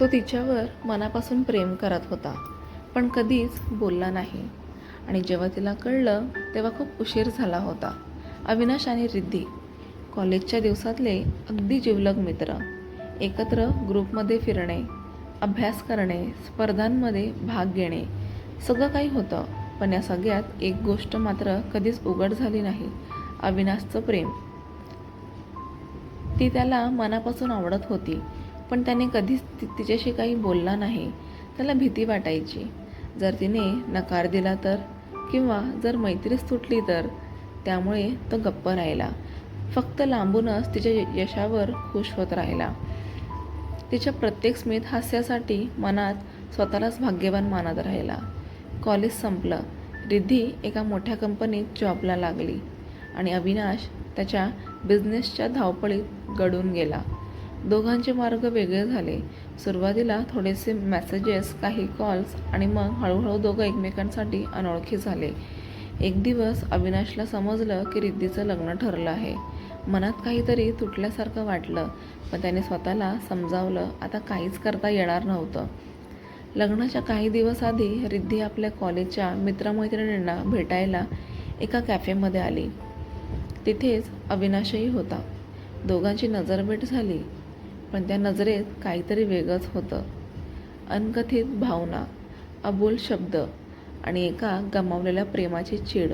तो तिच्यावर मनापासून प्रेम करत होता पण कधीच बोलला नाही. आणि जेव्हा तिला कळलं तेव्हा खूप उशीर झाला होता. अविनाश आणि रिद्धी कॉलेजच्या दिवसातले अगदी जिवलग मित्र एकत्र ग्रुपमध्ये फिरणे अभ्यास करणे स्पर्धांमध्ये भाग घेणे सगळं काही होतं पण या सगळ्यात एक गोष्ट मात्र कधीच उघड झाली नाही अविनाशचं प्रेम. ती त्याला मनापासून आवडत होती पण त्याने कधीच ति तिच्याशी काही बोलला नाही. त्याला भीती वाटायची. जर तिने नकार दिला तर किंवा जर मैत्रीच तुटली तर त्यामुळे तो गप्प राहिला. फक्त लांबूनच तिच्या य- यशावर खुश होत राहिला. तिच्या प्रत्येक स्मित हास्यासाठी मनात स्वतःलाच भाग्यवान मानत राहिला. कॉलेज संपलं. रिद्धी एका मोठ्या कंपनीत जॉबला लागली आणि अविनाश त्याच्या बिझनेसच्या धावपळीत गडून गेला. दोघांचे मार्ग वेगळे झाले. सुरुवातीला थोडेसे मेसेजेस काही कॉल्स आणि मग हळूहळू दोघं एकमेकांसाठी अनोळखी झाले. एक दिवस अविनाशला समजलं की रिद्धीचं लग्न ठरलं आहे. मनात काहीतरी तुटल्यासारखं वाटलं पण त्याने स्वतःला समजावलं आता काहीच करता येणार नव्हतं. लग्नाच्या काही दिवस आधी रिद्धी आपल्या कॉलेजच्या मित्रमैत्रिणींना भेटायला एका कॅफेमध्ये आली. तिथेच अविनाशही होता. दोघांची नजरभेट झाली. पण त्या नजरेत काहीतरी वेगळंच होतं. अनकथित भावना अबोल शब्द आणि एका गमावलेल्या प्रेमाची चीड.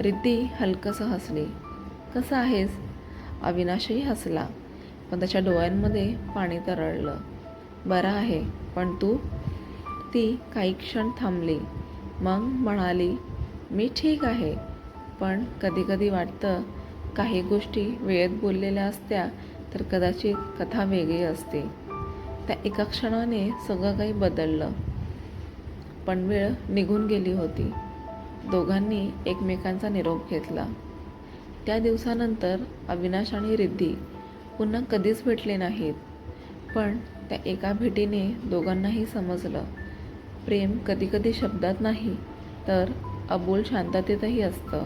रिद्धी हलकंसं हसली. कसं आहेस? अविनाशही हसला पण त्याच्या डोळ्यांमध्ये पाणी तरळलं. बरं आहे पण तू? ती काही क्षण थांबली. मग म्हणाली मी ठीक आहे पण कधीकधी वाटतं काही गोष्टी वेळेत बोललेल्या असत्या तर कदाचित कथा वेगळी असते. त्या एका क्षणाने सगळं काही बदललं. पण वेळ निघून गेली होती. दोघांनी एकमेकांचा निरोप घेतला. त्या दिवसानंतर अविनाश आणि रिद्धी पुन्हा कधीच भेटले नाहीत. पण त्या एका भेटीने दोघांनाही समजलं. प्रेम कधीकधी शब्दात नाही तर अबोल शांततेतही असतं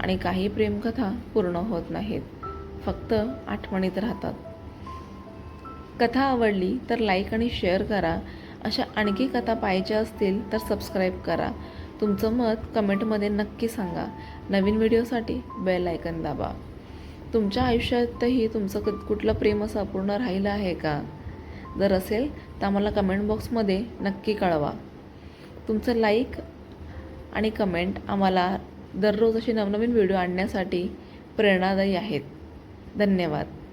आणि काही प्रेमकथा पूर्ण होत नाहीत. फक्त आठवणीत राहतात. कथा आवडली तर लाईक आणि शेअर करा. अशा आणखी कथा पाहायच्या असतील तर सबस्क्राईब करा. तुमचं मत कमेंटमध्ये नक्की सांगा. नवीन व्हिडिओसाठी बेल आयकन दाबा. तुमच्या आयुष्यातही तुमचं क कुठलं प्रेम असं अपूर्ण राहिलं आहे का? जर असेल तर आम्हाला कमेंट बॉक्समध्ये नक्की कळवा. तुमचं लाईक आणि कमेंट आम्हाला दररोज असे नवनवीन व्हिडिओ आणण्यासाठी प्रेरणादायी आहेत. धन्यवाद.